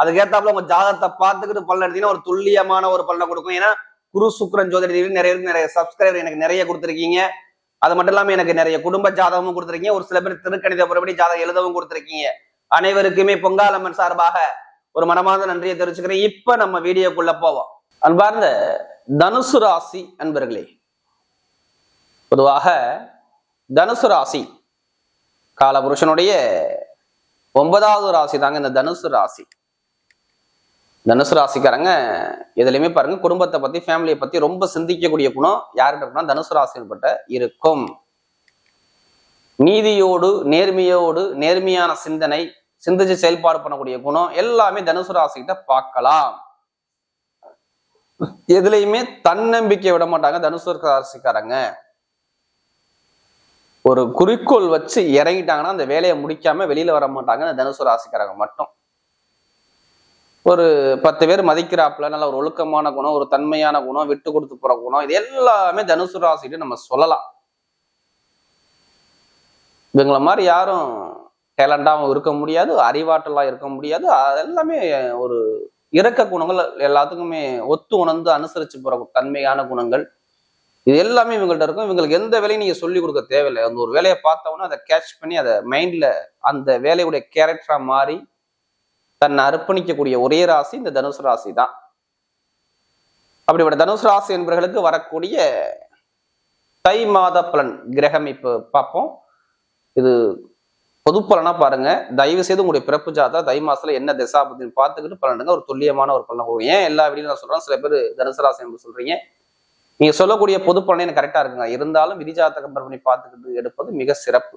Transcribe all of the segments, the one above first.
அதுக்கேத்தாப்புல உங்க ஜாதகத்தை பார்த்துக்கிட்டு பலன் எடுத்தீங்கன்னா ஒரு துல்லியமான ஒரு பலனை கொடுக்கும். ஏன்னா குரு சுக்ரன் ஜோதிட நிறைய நிறைய சப்ஸ்கிரைபர் எனக்கு நிறைய கொடுத்துருக்கீங்க. அது மட்டும் இல்லாம எனக்கு நிறைய குடும்ப ஜாதகமும் கொடுத்துருக்கீங்க. ஒரு சில பேர் திருக்கணித புறப்படி ஜாதகம் எழுதவும் கொடுத்துருக்கீங்க. அனைவருக்குமே பொங்காலம்மன் சார்பாக ஒரு மனமார்ந்த நன்றியை தெரிவிச்சுக்கிறேன். இப்ப நம்ம வீடியோக்குள்ள போவோம். அன்பார்ந்த தனுசு ராசி அன்பர்களே பொதுவாக தனுசு ராசி காலபுருஷனுடைய ஒன்பதாவது ராசி தாங்க இந்த தனுசு ராசி. தனுசு ராசிக்காரங்க எதுலையுமே பாருங்க குடும்பத்தை பத்தி ஃபேமிலியை பத்தி ரொம்ப சிந்திக்கக்கூடிய குணம் யார்கிட்ட இருக்குன்னா தனுசு ராசிப்பட்ட இருக்கும். நீதியோடு நேர்மையோடு நேர்மையான சிந்தனை சிந்திச்சு செயல்பாடு பண்ணக்கூடிய குணம் எல்லாமே தனுசு ராசிக்கிட்ட பார்க்கலாம். எதுலையுமே தன்னம்பிக்கை விட மாட்டாங்க தனுசு ராசிக்காரங்க. ஒரு குறிக்கோள் வச்சு இறங்கிட்டாங்கன்னா அந்த வேலையை முடிக்காம வெளியில வர மாட்டாங்க தனுசு ராசிக்காரங்க மட்டும். ஒரு பத்து பேர் மதிக்கிறாப்புல நல்ல ஒரு ஒழுக்கமான குணம் ஒரு தன்மையான குணம் விட்டு கொடுத்து போற குணம் இது எல்லாமே தனுசு ராசிட்டு நம்ம சொல்லலாம். இவங்களை மாதிரி யாரும் டேலண்டாகவும் இருக்க முடியாது அறிவாற்றலாக இருக்க முடியாது அது எல்லாமே ஒரு இறக்க குணங்கள் எல்லாத்துக்குமே ஒத்து உணர்ந்து அனுசரிச்சு போகிற தன்மையான குணங்கள். இது எல்லாமே இவங்கள்ட்ட இருக்கும். இவங்களுக்கு எந்த வேலையும் நீங்கள் சொல்லி கொடுக்க தேவையில்லை. அந்த ஒரு வேலையை பார்த்தவொன்னே அதை கேட்ச் பண்ணி அதை மைண்டில் அந்த வேலையுடைய கேரக்டராக மாறி தன்னை அர்ப்பணிக்கக்கூடிய ஒரே ராசி இந்த தனுசு ராசி தான் அப்படிப்பட்ட தனுசு ராசி என்பவர்களுக்கு வரக்கூடிய தை மாத பலன் கிரகம் இப்போ பார்ப்போம். இது பொது பலனா பாருங்க. தயவு செய்து உங்களுடைய பிறப்பு ஜாதா தை மாசத்துல என்ன திசாபத்தின்னு பார்த்துக்கிட்டு பலனுங்க ஒரு துல்லியமான ஒரு பலனை கொடுக்கும் ஏன் எல்லா வீடியும் நான் சொல்றேன். சில பேர் தனுசு ராசி என்று சொல்றீங்க. நீங்க சொல்லக்கூடிய பொது பலனை எனக்கு கரெக்டா இருக்குங்க. இருந்தாலும் விதிஜாத்த கம்பேர் பண்ணி பார்த்துக்கிட்டு எடுப்பது மிக சிறப்பு.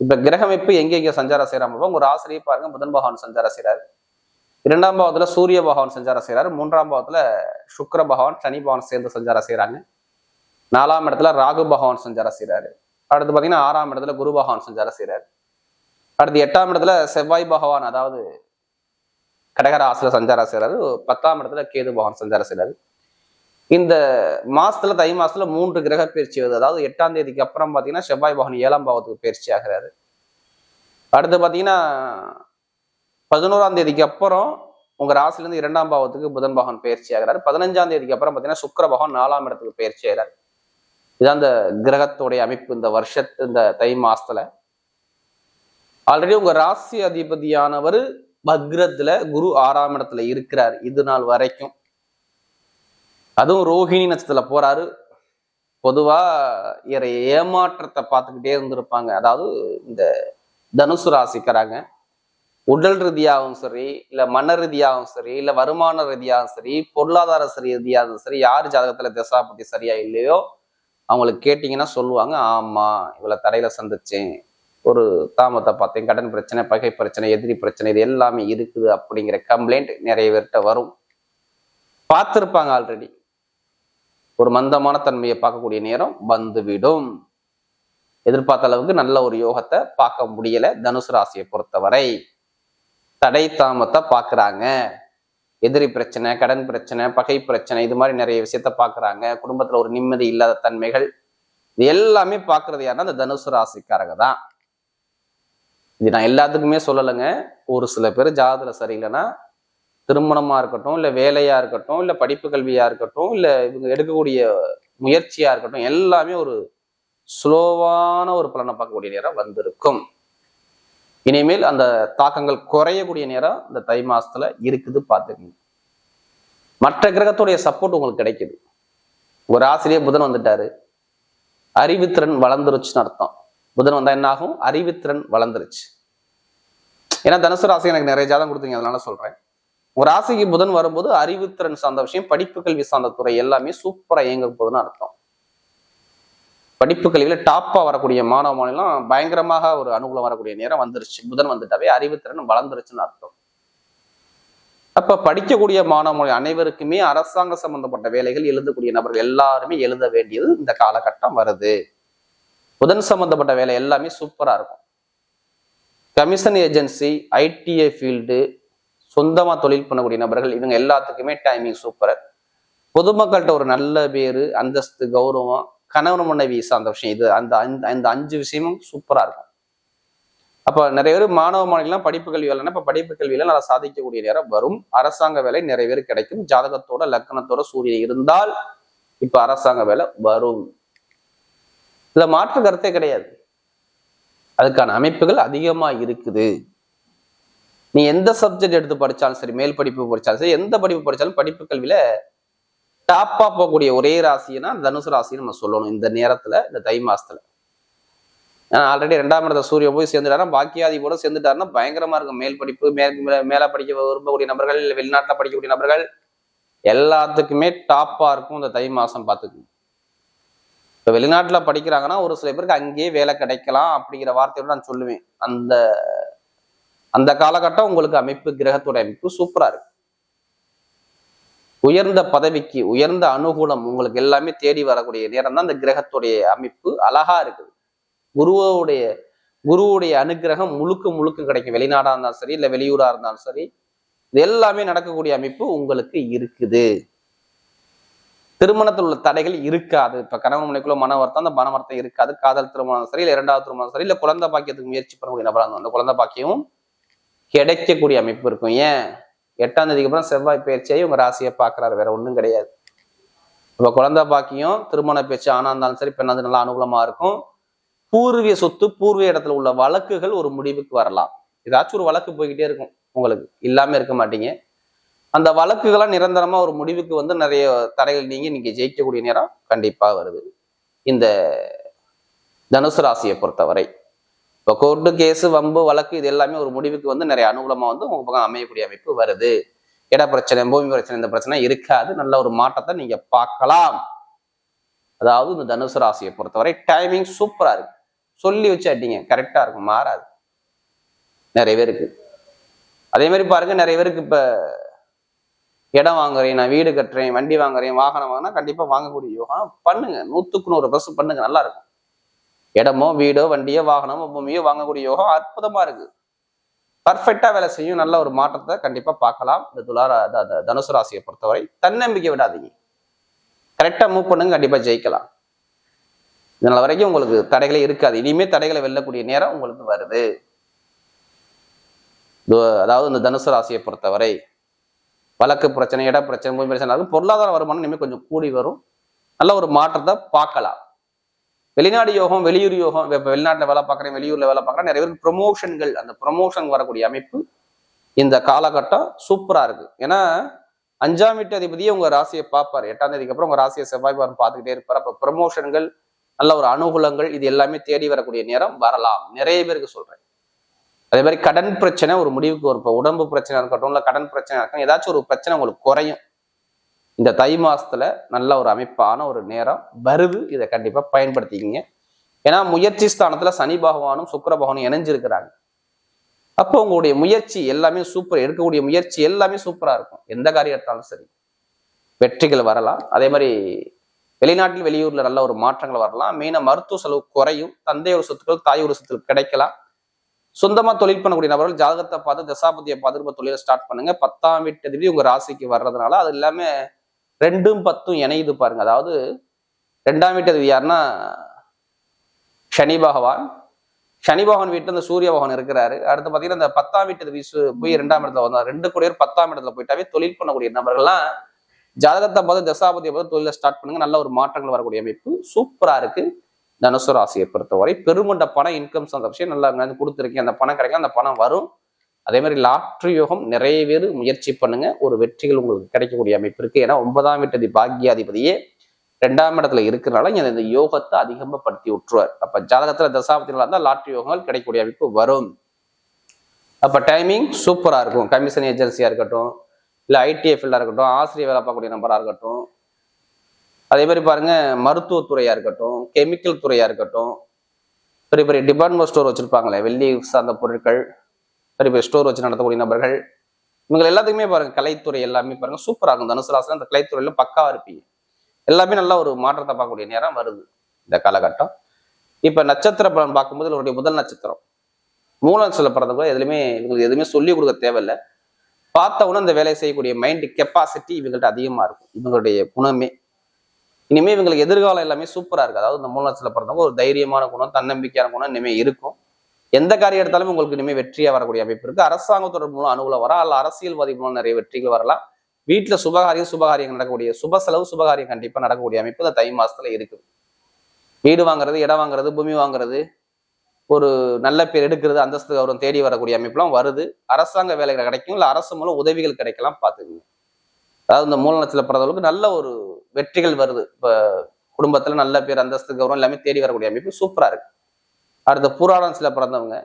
இப்ப கிரகமைப்பு எங்கெங்க சஞ்சாரம் செய்யறாம ஒரு ஆசிரியை பாருங்க. புதன் பகவான் சஞ்சாரம் செய்யறாரு இரண்டாம் பாவத்துல சூரிய பகவான் சஞ்சாரம் செய்யறாரு மூன்றாம் பாவத்துல சுக்கர பகவான் சனி பகவான் சேர்ந்து சஞ்சாரம் செய்யறாங்க நாலாம் இடத்துல ராகு பகவான் சஞ்சாரம் செய்யறாரு அடுத்து பாத்தீங்கன்னா ஆறாம் இடத்துல குரு பகவான் சஞ்சாரம் செய்யறாரு அடுத்து எட்டாம் இடத்துல செவ்வாய் பகவான் அதாவது கடகராசில சஞ்சாரம் செய்யறாரு பத்தாம் இடத்துல கேது பகவான் சஞ்சாரம் செய்யறாரு இந்த மாசத்துல தை மாசத்துல மூன்று கிரக பயிற்சி வருது. அதாவது எட்டாம் தேதிக்கு அப்புறம் பாத்தீங்கன்னா செவ்வாய் பகவான் ஏழாம் பாவத்துக்கு பயிற்சி ஆகிறாரு. அடுத்து பாத்தீங்கன்னா பதினோராம் தேதிக்கு அப்புறம் உங்க ராசில இருந்து இரண்டாம் பாவத்துக்கு புதன் பகவான் பயிற்சி ஆகிறாரு. பதினஞ்சாம் தேதிக்கு அப்புறம் பாத்தீங்கன்னா சுக்கர பகவான் நாலாம் இடத்துக்கு பயிற்சி ஆகிறாரு. இதான் இந்த கிரகத்துடைய அமைப்பு இந்த வருஷத்து இந்த தை மாசத்துல. ஆல்ரெடி உங்க ராசி அதிபதியானவர் பக்ரத்துல குரு ஆறாம் இடத்துல இருக்கிறார். இது நாள் வரைக்கும். அதுவும் ரோஹிணி நட்சத்திரத்துல போறாரு. பொதுவா இறை ஏமாற்றத்தை பார்த்துக்கிட்டே இருந்திருப்பாங்க. அதாவது இந்த தனுசு ராசிக்கிறாங்க உடல் ரீதியாகவும் சரி இல்லை மன ரீதியாகவும் சரி இல்லை வருமான ரீதியாகவும் சரி பொருளாதார சரி ரீதியாகவும் சரி யார் ஜாதகத்தில் தசாபதி சரியா இல்லையோ அவங்களுக்கு கேட்டிங்கன்னா சொல்லுவாங்க ஆமாம் இவ்வளோ தடையில் சந்திச்சேன். ஒரு தாமத்தை பார்த்தேன். கடன் பிரச்சனை பகை பிரச்சனை எதிரி பிரச்சனை இது எல்லாமே இருக்குது அப்படிங்கிற கம்ப்ளைண்ட் நிறைய பேர்கிட்ட வரும். பார்த்துருப்பாங்க ஆல்ரெடி ஒரு மந்தமான தன்மையை பார்க்கக்கூடிய நேரம் வந்துவிடும். எதிர்பார்த்த அளவுக்கு நல்ல ஒரு யோகத்தை பார்க்க முடியல தனுசு ராசியை பொறுத்தவரை. தடை தாமத்தை பார்க்குறாங்க. எதிரி பிரச்சனை கடன் பிரச்சனை பகை பிரச்சனை இது மாதிரி நிறைய விஷயத்த பார்க்குறாங்க. குடும்பத்தில் ஒரு நிம்மதி இல்லாத தன்மைகள் இது எல்லாமே பார்க்கறது யாருன்னா அந்த தனுசு ராசிக்காரங்க தான். இது நான் எல்லாத்துக்குமே சொல்லலைங்க. ஒரு சில பேர் ஜாதகத்துல சரியில்லைன்னா திருமணமாக இருக்கட்டும் இல்லை வேலையாக இருக்கட்டும் இல்லை படிப்பு கல்வியாக இருக்கட்டும் இல்லை இவங்க எடுக்கக்கூடிய முயற்சியாக இருக்கட்டும் எல்லாமே ஒரு ஸ்லோவான ஒரு பலனை பார்க்கக்கூடிய நேரம் வந்திருக்கும். இனிமேல் அந்த தாக்கங்கள் குறையக்கூடிய நேரம் இந்த தை மாசத்துல இருக்குது பார்த்துக்கங்க. மற்ற கிரகத்துடைய சப்போர்ட் உங்களுக்கு கிடைக்குது. ஒரு ஆசிரியர் புதன் வந்துட்டாரு. அறிவுத்திறன் வளர்ந்துருச்சுன்னு அர்த்தம். புதன் வந்தா என்ன ஆகும்? அறிவுத்திறன் வளர்ந்துருச்சு. ஏன்னா தனுசு ராசி எனக்கு நிறைய ஜாதம் கொடுத்தீங்க அதனால சொல்றேன். ஒரு ராசிக்கு புதன் வரும்போது அறிவுத்திறன் சார்ந்த விஷயம் படிப்பு கல்வி சார்ந்த துறை எல்லாமே சூப்பரா இயங்க போகுதுன்னு அர்த்தம். படிப்பு கல்வியில டாப்பா வரக்கூடிய மாணவ மாநிலம் பயங்கரமாக ஒரு அனுகூலம் வரக்கூடிய நேரம் வந்துருச்சு. புதன் வந்துட்டாவே அறிவுத்திறன் வளர்ந்துருச்சுன்னு அர்த்தம். அப்ப படிக்கக்கூடிய மாணவ அனைவருக்குமே அரசாங்க சம்பந்தப்பட்ட வேலைகள் எழுதக்கூடிய நபர்கள் எல்லாருமே எழுத வேண்டியது இந்த காலகட்டம் வருது. புதன் சம்பந்தப்பட்ட வேலை எல்லாமே சூப்பரா இருக்கும். கமிஷன் ஏஜென்சி ஐடிஐ ஃபீல்டு சொந்தமாக தொழில் பண்ணக்கூடிய நபர்கள் இவங்க எல்லாத்துக்குமே டைமிங் சூப்பர் பொதுமக்கள்கிட்ட ஒரு நல்ல பேர் அந்தஸ்து கௌரவம் கணவன் மனைவி சார்ந்த விஷயம் இது. அந்த அந்த அந்த அஞ்சு விஷயமும் சூப்பரா இருக்கும். அப்போ நிறைய பேர் மாணவ மாணவிகள்லாம் படிப்பு கல்வி வேலைன்னா இப்போ படிப்பு கல்வியில நல்லா சாதிக்கக்கூடிய நேரம் வரும். அரசாங்க வேலை நிறைய பேர் கிடைக்கும். ஜாதகத்தோட லக்கணத்தோட சூரியன் இருந்தால் இப்போ அரசாங்க வேலை வரும். இதில் மாற்று கருத்தே கிடையாது. அதுக்கான அமைப்புகள் அதிகமாக இருக்குது. நீ எந்த சப்ஜெக்ட் எடுத்து படித்தாலும் சரி மேல் படிப்பு படித்தாலும் சரி எந்த படிப்பு படித்தாலும் படிப்பு கல்வியில் டாப்பாக போகக்கூடிய ஒரே ராசினா தனுசு ராசின்னு நம்ம சொல்லணும். இந்த நேரத்தில் இந்த தை மாதத்தில் ஏன்னா ஆல்ரெடி ரெண்டாம் இடத்த சூரியன் போய் சேர்ந்துட்டாருன்னா பாக்கியாதி கூட சேர்ந்துட்டாருன்னா பயங்கரமா இருக்கும். மேல் படிப்பு மேல் மேலே படிக்க விரும்பக்கூடிய நபர்கள் இல்லை வெளிநாட்டில் படிக்கக்கூடிய நபர்கள் எல்லாத்துக்குமே டாப்பாக இருக்கும் இந்த தை மாதம் பார்த்துக்கணும் இப்போ வெளிநாட்டில் படிக்கிறாங்கன்னா ஒரு சில பேருக்கு அங்கேயே வேலை கிடைக்கலாம் அப்படிங்கிற வார்த்தையோட நான் சொல்லுவேன். அந்த அந்த காலகட்டம் உங்களுக்கு அமைப்பு கிரகத்துடைய அமைப்பு சூப்பரா இருக்கு. உயர்ந்த பதவிக்கு உயர்ந்த அனுகூலம் உங்களுக்கு எல்லாமே தேடி வரக்கூடிய நேரம் தான் அந்த கிரகத்துடைய அமைப்பு அழகா இருக்குது குருவோடைய குருவுடைய அனுகிரகம் முழுக்க முழுக்க கிடைக்கும். வெளிநாடா இருந்தாலும் சரி இல்லை வெளியூரா இருந்தாலும் சரி இது எல்லாமே நடக்கக்கூடிய அமைப்பு உங்களுக்கு இருக்குது. திருமணத்தில் உள்ள தடைகள் இருக்காது. இப்ப கணவன் மனைக்குள்ள மன வருத்தம் அந்த மன வருத்தம் இருக்காது. காதல் திருமணம் சரி இல்லை இரண்டாவது திருமணம் சரி இல்லை குழந்தை பாக்கியத்துக்கு முயற்சி பண்ணக்கூடிய நபராக அந்த குழந்தை பாக்கியமும் கிடைக்கக்கூடிய அமைப்பு இருக்கும். ஏன்? எட்டாம் தேதிக்கு அப்புறம் செவ்வாய் பயிற்சியாகி உங்க ராசியை பார்க்கறாரு. வேற ஒன்றும் கிடையாது. இப்போ குழந்தை பாக்கியம் திருமண பேச்சு ஆனா இருந்தாலும் சரி பெண்ணாந்து நல்லா அனுகூலமா இருக்கும். பூர்வீக சொத்து பூர்வீக இடத்துல உள்ள வழக்குகள் ஒரு முடிவுக்கு வரலாம். ஏதாச்சும் ஒரு வழக்கு போய்கிட்டே இருக்கும் உங்களுக்கு. இல்லாம இருக்க மாட்டீங்க. அந்த வழக்குகள்லாம் நிரந்தரமா ஒரு முடிவுக்கு வந்து நிறைய தடைகள் நீங்க நீங்க ஜெயிக்கக்கூடிய நேரம் கண்டிப்பா வருது. இந்த தனுசு ராசியை பொறுத்தவரை. இப்போ கோர்ட்டு கேஸ் வம்பு வழக்கு இது எல்லாமே ஒரு முடிவுக்கு வந்து நிறைய அனுகூலமாக வந்து உங்க பக்கம் அமையக்கூடிய அமைப்பு வருது. இட பிரச்சனை பூமி பிரச்சனை இந்த பிரச்சனை இருக்காது. நல்ல ஒரு மாற்றத்தை நீங்க பார்க்கலாம். அதாவது இந்த தனுசு ராசியை பொறுத்தவரை டைமிங் சூப்பரா இருக்கு. சொல்லி வச்சு அடிங்க. கரெக்டா இருக்கும். மாறாது. நிறைய பேருக்கு. அதே மாதிரி பாருங்க நிறைய பேருக்கு இப்ப இடம் வாங்குறேன் நான் வீடு கட்டுறேன் வண்டி வாங்குறேன் வாகனம் வாங்கினா கண்டிப்பா வாங்கக்கூடிய யோகா பண்ணுங்க. நூத்துக்கு நூறு பஸ் பண்ணுங்க. நல்லா இருக்கும். இடமோ வீடோ வண்டியோ வாகனமோ பூமியோ வாங்கக்கூடிய யோகம் அற்புதமா இருக்கு. பர்ஃபெக்டா வேலை செய்யும் நல்ல ஒரு மாற்றத்தை கண்டிப்பா பார்க்கலாம். இந்த துலார த- தனுசு ராசியை பொறுத்தவரை தன்னம்பிக்கை விடாதீங்க. கரெக்டா மூவ் பண்ணுங்க கண்டிப்பா ஜெயிக்கலாம். இதனால வரைக்கும் உங்களுக்கு தடைகளே இருக்காது. இனிமே தடைகளை வெல்லக்கூடிய நேரம் உங்களுக்கு வருது. அதாவது இந்த தனுசு ராசியை பொறுத்தவரை வழக்கு பிரச்சனை இட பிரச்சனை பூமி பிரச்சனை பொருளாதார வருமானம் இனிமேல் கொஞ்சம் கூடி வரும். நல்ல ஒரு மாற்றத்தை பார்க்கலாம். வெளிநாடு யோகம் வெளியூர் யோகம் இப்போ வெளிநாட்டில் வேலை பார்க்குறேன் வெளியூரில் வேலை பார்க்குறேன் நிறைய பேருக்கு ப்ரொமோஷன்கள் அந்த ப்ரொமோஷன் வரக்கூடிய அமைப்பு இந்த காலகட்டம் சூப்பராக இருக்கு. ஏன்னா அஞ்சாம் வீட்டு அதிபதியே உங்கள் ராசியை பார்ப்பார். எட்டாம் தேதிக்கு அப்புறம் உங்கள் ராசியை செவ்வாய் பார்த்து பார்த்துக்கிட்டே இருப்பார். அப்போ ப்ரொமோஷன்கள் நல்ல ஒரு அனுகூலங்கள் இது எல்லாமே தேடி வரக்கூடிய நேரம் வரலாம். நிறைய பேருக்கு சொல்கிறேன் அதே மாதிரி கடன் பிரச்சனை ஒரு முடிவுக்கு ஒரு இப்போ உடம்பு பிரச்சனை இருக்கட்டும் இல்லை கடன் பிரச்சனை இருக்கட்டும் ஏதாச்சும் ஒரு பிரச்சனை உங்களுக்கு குறையும். இந்த தை மாசத்துல நல்ல ஒரு அமைப்பான ஒரு நேரம் வருது. இதை கண்டிப்பா பயன்படுத்திக்கிங்க. ஏன்னா முயற்சி ஸ்தானத்துல சனி பகவானும் சுக்கிர பகவானும் இணைஞ்சிருக்கிறாங்க. அப்போ உங்களுடைய முயற்சி எல்லாமே சூப்பர் எடுக்கக்கூடிய முயற்சி எல்லாமே சூப்பராக இருக்கும். எந்த காரியம் எடுத்தாலும் சரி. வெற்றிகள் வரலாம். அதே மாதிரி வெளிநாட்டில் வெளியூர்ல நல்ல ஒரு மாற்றங்கள் வரலாம். மெயினாக மருத்துவ செலவு குறையும். தந்தையோட சொத்துக்கள் தாயோட சொத்துக்கள் கிடைக்கலாம். சொந்தமாக தொழில் பண்ணக்கூடிய நபர்கள் ஜாதகத்தை பார்த்து தசாபதியை பார்த்து நம்ம தொழிலை ஸ்டார்ட் பண்ணுங்க. பத்தாம் வீட்டு அதிபதி உங்க ராசிக்கு வர்றதுனால அது எல்லாமே ரெண்டும் பத்தும் இணையுது பாருங்க. அதாவது ரெண்டாம் வீட்டு அதிபதி யாருன்னா? சனி பகவான். சனி பகவான் வீட்டில் இந்த சூரிய பகவான் இருக்கிறாரு. அடுத்து பாத்தீங்கன்னா இந்த பத்தாம் வீட்டு வீசு போய் ரெண்டாம் இடத்துல வந்தார். ரெண்டு கோடியர் பத்தாம் இடத்துல போயிட்டாவே தொழில் பண்ணக்கூடிய நபர்கள்லாம் ஜாதகத்தை பார்த்து தசாபதியை பார்த்து தொழிலை ஸ்டார்ட் பண்ணுங்க. நல்ல ஒரு மாற்றங்கள் வரக்கூடிய அமைப்பு. சூப்பரா இருக்கு. தனுசு ராசியை பொறுத்தவரை பெருமண்ட பணம் இன்கம் அந்த விஷயம் நல்லா கொடுத்துருக்கேன் அந்த பணம் கிடைக்கும் அந்த பணம் வரும். அதே மாதிரி லாட்ரி யோகம் நிறைய பேர் முயற்சி பண்ணுங்க. ஒரு வெற்றிகள் உங்களுக்கு கிடைக்கக்கூடிய அமைப்பு இருக்கு. ஏன்னா ஒன்பதாம் வீட்டதி பாக்கியாதிபதியே ரெண்டாம் இடத்துல இருக்கிறனால இந்த யோகத்தை அதிகமாக படுத்தி விட்டுருவார். அப்ப ஜாதகத்துல தசாபதியில் இருந்தால் லாட்ரி யோகங்கள் கிடைக்கக்கூடிய அமைப்பு வரும். அப்ப டைமிங் சூப்பரா இருக்கும். கமிஷன் ஏஜென்சியா இருக்கட்டும் இல்ல ஐடிஎஃப்ல இருக்கட்டும் ஆசிரியர் வேலை பார்க்கக்கூடிய நம்பராக இருக்கட்டும். அதே மாதிரி பாருங்க மருத்துவத்துறையா இருக்கட்டும் கெமிக்கல் துறையா இருக்கட்டும். பெரிய பெரிய டிபார்ட்மெண்ட் ஸ்டோர் வச்சிருப்பாங்களே வெள்ளி சார்ந்த பொருட்கள் பெரிய பெரிய ஸ்டோர் வச்சு நடத்தக்கூடிய நபர்கள் இவங்க எல்லாத்துக்குமே பாருங்க கலைத்துறை எல்லாமே பாருங்க சூப்பராக இருக்கும் தனுசு ராசில அந்த கலைத்துறையில பக்காவா இருப்பீங்க. எல்லாமே நல்ல ஒரு மாற்றத்தை பார்க்கக்கூடிய நேரம் வருது இந்த காலகட்டம். இப்போ நட்சத்திர பலன் பார்க்கும்போது இவருடைய முதல் நட்சத்திரம். மூல நட்சத்திரம் பிறந்தவங்க எதுலையுமே இவங்களுக்கு எதுவுமே சொல்லிக் கொடுக்க தேவையில்லை. பார்த்தவொன்னே அந்த வேலையை செய்யக்கூடிய மைண்ட் கெப்பாசிட்டி இவங்கள்ட்ட அதிகமாக இருக்கும். இவங்களுடைய குணமே. இனிமேல் இவங்களுக்கு எதிர்காலம் எல்லாமே சூப்பராக இருக்குது அதாவது இந்த மூல நட்சத்திரம் பிறந்தவங்க ஒரு தைரியமான குணம் தன்னம்பிக்கையான குணம் இனிமே இருக்கும். எந்த காரியம் எடுத்தாலும் உங்களுக்கு இனிமே வெற்றியாக வரக்கூடிய அமைப்பு இருக்குது அரசாங்கத்தோட மூலம் அனுகூலம் வரலாம் அல்ல அரசியல்வாதி மூலம் நிறைய வெற்றிகள் வரலாம். வீட்டில் சுபகாரியம் சுபகாரியம் நடக்கக்கூடிய சுப செலவு சுபகாரியம் கண்டிப்பாக நடக்கக்கூடிய அமைப்பு இந்த தை மாசத்துல இருக்குது வீடு வாங்குறது இடம் வாங்குறது பூமி வாங்குறது ஒரு நல்ல பேர் எடுக்கிறது அந்தஸ்து கௌரவம் தேடி வரக்கூடிய அமைப்புலாம் வருது. அரசாங்க வேலைகள் கிடைக்கும். இல்லை அரசு மூலம் உதவிகள் கிடைக்கலாம் பார்த்துக்குங்க. அதாவது இந்த மூல நட்சத்திர பிறந்தவர்களுக்கு நல்ல ஒரு வெற்றிகள் வருது. இப்போ குடும்பத்தில் நல்ல பேர் அந்தஸ்து கௌரவம் எல்லாமே தேடி வரக்கூடிய அமைப்பு சூப்பராக இருக்கு. அடுத்த புராணத்துல பிறந்தவங்க.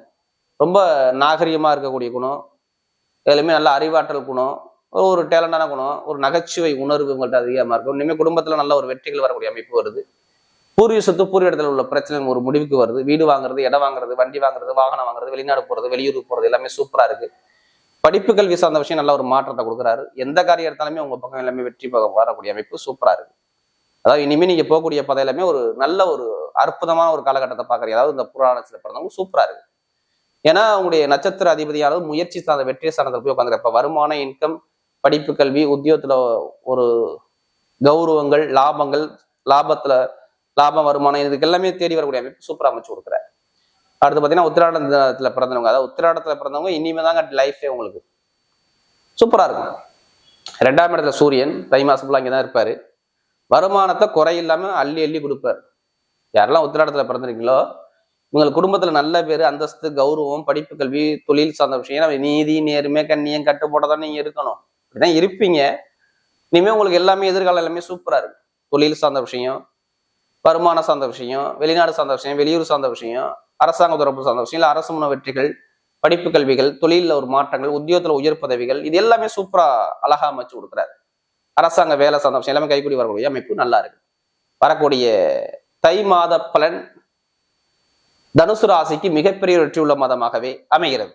ரொம்ப நாகரிகமாக இருக்கக்கூடிய குணம். எல்லாமே நல்ல அறிவாற்றல் குணம். ஒரு டேலண்டான குணம். ஒரு நகைச்சுவை உணர்வு உங்கள்கிட்ட அதிகமாக இருக்கும். இனிமேல் குடும்பத்தில் நல்ல ஒரு வெற்றிகள் வரக்கூடிய அமைப்பு வருது. பூர்வீக சொத்து பூர்வீக இடத்துல உள்ள பிரச்சனை ஒரு முடிவுக்கு வருது. வீடு வாங்குறது இடம் வாங்குறது வண்டி வாங்குறது வாகனம் வாங்குறது வெளிநாடு போகிறது வெளியூர் போகிறது எல்லாமே சூப்பராக இருக்குது படிப்பு கல்வி சார்ந்த விஷயம் நல்ல ஒரு மாற்றத்தை கொடுக்குறாரு. எந்த காரியம் எடுத்தாலுமே உங்கள் பக்கம் எல்லாமே வெற்றி பக்கம் வரக்கூடிய அமைப்பு சூப்பராக இருக்குது அதாவது இனிமேல் நீங்கள் போகக்கூடிய பதையிலுமே ஒரு நல்ல ஒரு அற்புதமான ஒரு காலகட்டத்தை பார்க்குறீங்க. அதாவது இந்த புராணத்தில் பிறந்தவங்க சூப்பராக இருக்கு. ஏன்னா உங்களுடைய நட்சத்திர அதிபதியானது முயற்சி சார்ந்த வெற்றி சார்ந்த போய் உட்காந்துருப்ப வருமான இன்கம் படிப்பு கல்வி உத்தியோகத்தில் ஒரு கௌரவங்கள் லாபங்கள் லாபத்துல லாபம் வருமானம் இதுக்கு எல்லாமே தேடி வரக்கூடிய அமைப்பு சூப்பரா அமைச்சு கொடுக்குறாரு. அடுத்து பார்த்தீங்கன்னா உத்திராடத்தில் பிறந்தவங்க. அதாவது உத்திராடத்துல பிறந்தவங்க இனிமே தாங்க லைஃபே உங்களுக்கு சூப்பரா இருக்கும். ரெண்டாம் இடத்துல சூரியன் தை மாசம் ஃபுல்லாக இங்கே தான் இருப்பாரு. வருமானத்தை குறை அள்ளி அள்ளி கொடுப்பார். யாரெல்லாம் உத்திராடத்தில் பிறந்திருக்கீங்களோ உங்களுக்கு குடும்பத்தில் நல்ல பேர் அந்தஸ்து கௌரவம் படிப்பு கல்வி தொழில் சார்ந்த விஷயம். நீதி நேர்மை கண்ணியம் கட்டுப்போட்டதான் நீங்கள் இருக்கணும். அப்படிதான் இருப்பீங்க. இனிமேல் உங்களுக்கு எல்லாமே எதிர்காலம் எல்லாமே சூப்பராக இருக்கு தொழில் சார்ந்த விஷயம் வருமானம் சார்ந்த விஷயம் வெளிநாடு சார்ந்த விஷயம் வெளியூர் சார்ந்த விஷயம் அரசாங்க தொடர்பு சார்ந்த விஷயம் இல்லை அரசு முன வெற்றிகள் படிப்பு கல்விகள் தொழிலில் ஒரு மாற்றங்கள் உத்தியோகத்தில் உயர் பதவிகள் இது எல்லாமே சூப்பராக அழகாக அமைச்சு கொடுக்குறாரு. அரசாங்க வேலை சார்ந்த விஷயம் எல்லாமே கைகூடி வரக்கூடிய அமைப்பு நல்லா இருக்கு. வரக்கூடிய தை மாத பலன் தனுசு ராசிக்கு மிகப்பெரிய வெற்றி உள்ள மாதமாகவே அமைகிறது.